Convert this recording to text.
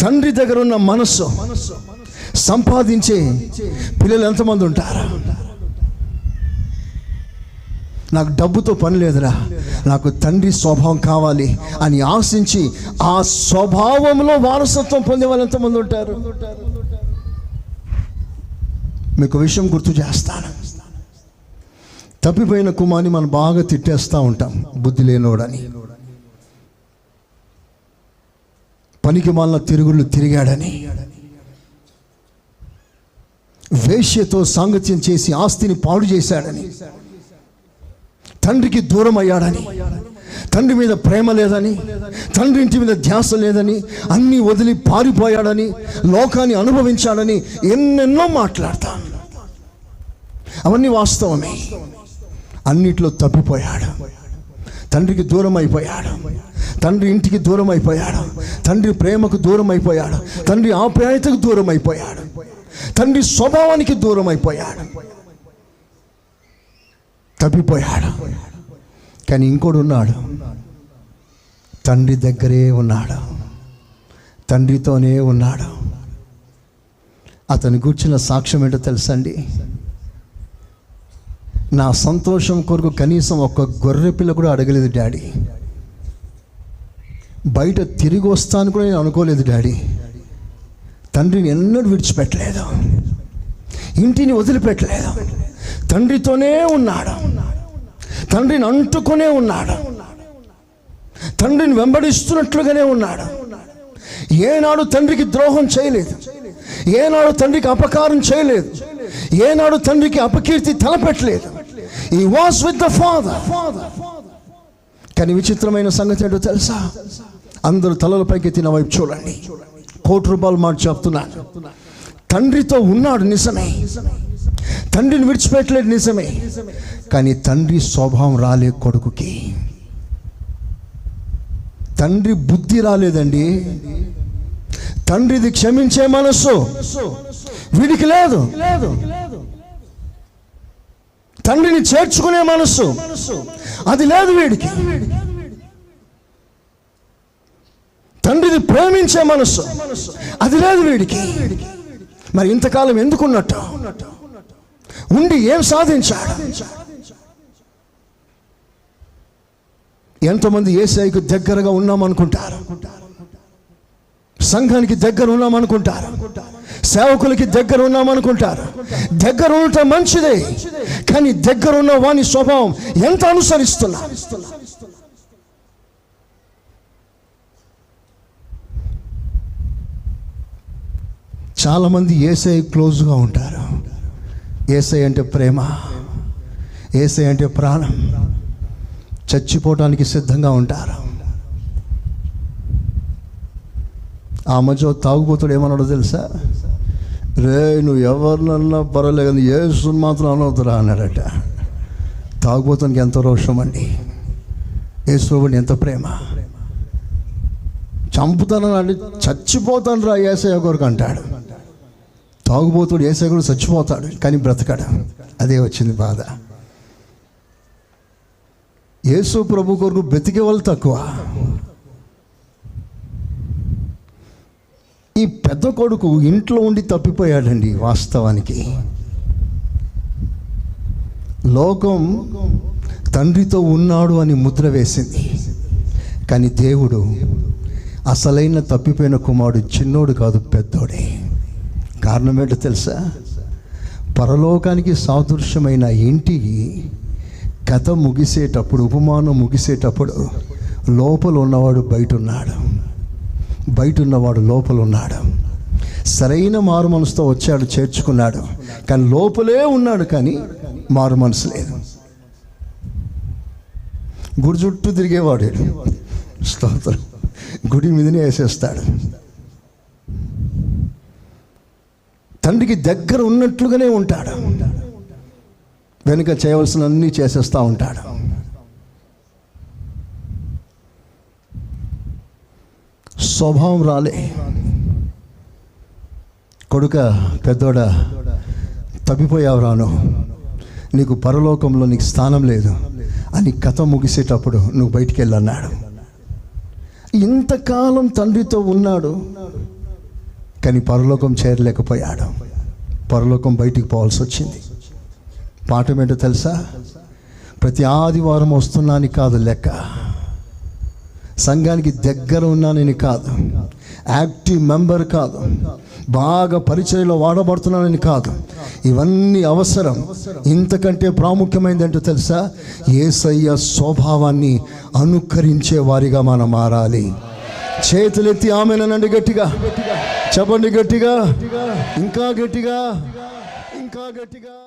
తండ్రి దగ్గర ఉన్న మనస్సు సంపాదించే పిల్లలు ఎంతమంది ఉంటారు? నాకు డబ్బుతో పని లేదురా. నాకు తండ్రి స్వభావం కావాలి అని ఆశించి ఆ స్వభావంలో వారసత్వం పొందే వాళ్ళు ఎంతమంది ఉంటారు? మీకు విషయం గుర్తు చేస్తాను. తప్పిపోయిన కుమార్ని మనం బాగా తిట్టేస్తూ ఉంటాం బుద్ధి లేనోడని. పనికి మాలిన తిరుగుళ్ళు తిరిగాడని. వేశ్యతో సాంగత్యం చేసి ఆస్తిని పాడు చేశాడని. తండ్రికి దూరం అయ్యాడని తండ్రి మీద ప్రేమ లేదని తండ్రి ఇంటి మీద ధ్యాస లేదని అన్నీ వదిలి పారిపోయాడని లోకాన్ని అనుభవించాడని ఎన్నెన్నో మాట్లాడతాను అవన్నీ వాస్తవమే. అన్నిట్లో తప్పిపోయాడు. తండ్రికి దూరం అయిపోయాడు తండ్రి ఇంటికి దూరం అయిపోయాడు తండ్రి ప్రేమకు దూరం అయిపోయాడు తండ్రి ఆప్యాయతకు దూరం అయిపోయాడు తండ్రి స్వభావానికి దూరం అయిపోయాడు తప్పిపోయాడు. కానీ ఇంకోడు ఉన్నాడు. తండ్రి దగ్గరే ఉన్నాడు. తండ్రితోనే ఉన్నాడు. అతను కూర్చున్న సాక్ష్యం ఏంటో తెలుసండి? నా సంతోషం కొరకు కనీసం ఒక్క గొర్రె పిల్ల కూడా అడగలేదు డాడీ. బయట తిరిగి వస్తాను కూడా నేను అనుకోలేదు డాడీ. తండ్రిని ఎన్నడూ విడిచిపెట్టలేదు. ఇంటిని వదిలిపెట్టలేదు. తండ్రితోనే ఉన్నాడు. తండ్రిని అంటుకునే ఉన్నాడు. తండ్రిని వెంబడిస్తున్నట్లుగానే ఉన్నాడు. ఏనాడు తండ్రికి ద్రోహం చేయలేదు. ఏనాడు తండ్రికి అపకారం చేయలేదు. ఏనాడు తండ్రికి అపకీర్తి తలపెట్టలేదు. ఈ వాస్ విత్ ద ఫాదర్ కానీ విచిత్రమైన సంగతి ఏంటో తెలుసా? అందరూ తలలపైకి తిన వైపు చూడండి. కోటి రూపాయలు మాట చెప్తున్నాను. తండ్రితో ఉన్నాడు నిజమే. తండ్రిని విడిచిపెట్టలేదు నిజమే. కానీ తండ్రి స్వభావం రాలే కొడుకుకి. తండ్రి బుద్ధి రాలేదండి. తండ్రిది క్షమించే మనస్సు వీడికి లేదు లేదు. తండ్రిని చేర్చుకునే మనసు. అది లేదు వీడికి. తండ్రిని ప్రేమించే మనసు. అది లేదు వీడికి. మరి ఇంతకాలం ఎందుకున్నట్టు? ఉండి ఏం సాధించాడు? ఎంతమంది ఏసైకు దగ్గరగా ఉన్నామనుకుంటారు? అనుకుంటారు సంఘానికి దగ్గర ఉన్నామనుకుంటారు. సేవకులకి దగ్గర ఉన్నామనుకుంటారు. దగ్గర ఉండటం మంచిదే కానీ దగ్గర ఉన్న వాని స్వభావం ఎంత అనుసరిస్తున్నా? చాలామంది ఏసై క్లోజ్గా ఉంటారు. ఏసై అంటే ప్రేమ ఏసై అంటే ప్రాణం. చచ్చిపోవటానికి సిద్ధంగా ఉంటారు. ఆ మధ్య తాగుబోతుడు ఏమన్నాడో తెలుసా? రే నువ్వు ఎవరినన్నా పర్వాలేదు కానీ ఏసు మాత్రం అనవుతురా అన్నాడట. తాగుబోతానికి ఎంత రోషం అండి. ఏసుని ఎంత ప్రేమ. చంపుతానని అంటే చచ్చిపోతాను రా ఏసయ్య కొరకు అంటాడు. తాగుబోతుడు ఏసయ్య కూడా చచ్చిపోతాడు కానీ బ్రతకడు. అదే వచ్చింది బాధ. యేసు ప్రభు కొరకు బ్రతికే వాళ్ళు తక్కువ. పెద్ద కొడుకు ఇంట్లో ఉండి తప్పిపోయాడండి వాస్తవానికి. లోకం తండ్రితో ఉన్నాడు అని ముద్ర వేసింది. కానీ దేవుడు అసలైన తప్పిపోయిన కుమారుడు చిన్నోడు కాదు పెద్దోడే. కారణం ఏంటో తెలుసా? పరలోకానికి సాదృశ్యమైన ఇంటికి కథ ముగిసేటప్పుడు ఉపమానం ముగిసేటప్పుడు లోపల ఉన్నవాడు బయట ఉన్నాడు. బయట ఉన్నవాడు లోపల ఉన్నాడు సరైన మారు మనసుతో వచ్చాడు చేర్చుకున్నాడు. కానీ లోపలే ఉన్నాడు కానీ మారు మనసు లేదు. గుడి చుట్టూ తిరిగేవాడు స్తోత్రం. గుడి మీదనే వేసేస్తాడు. తండ్రికి దగ్గర ఉన్నట్లుగానే ఉంటాడు. వెనుక చేయవలసిన అన్నీ చేసేస్తూ ఉంటాడు. స్వభావం రాలే. కొడుక పెద్దోడ తప్పిపోయావు రాను. నీకు పరలోకంలో నీకు స్థానం లేదు. అని కథ ముగిసేటప్పుడు నువ్వు బయటికి వెళ్ళన్నాడు. ఇంతకాలం తండ్రితో ఉన్నాడు కానీ పరలోకం చేరలేకపోయాడు. పరలోకం బయటికి పోవాల్సి వచ్చింది. పాఠం ఏంటో తెలుసా? ప్రతి ఆదివారం వస్తున్నాను కాదు లెక్క. సంఘానికి దగ్గర ఉన్నానని కాదు. యాక్టివ్ మెంబర్ కాదు. బాగా పరిచయలో వాడబడుతున్నానని కాదు. ఇవన్నీ అవసరం. ఇంతకంటే ప్రాముఖ్యమైనది అంటే తెలుసా? ఏసయ్య స్వభావాన్ని అనుకరించే వారిగా మనం మారాలి. చేతులెత్తి ఆమెనండి గట్టిగా. చెప్పండి గట్టిగా. ఇంకా గట్టిగా. ఇంకా గట్టిగా.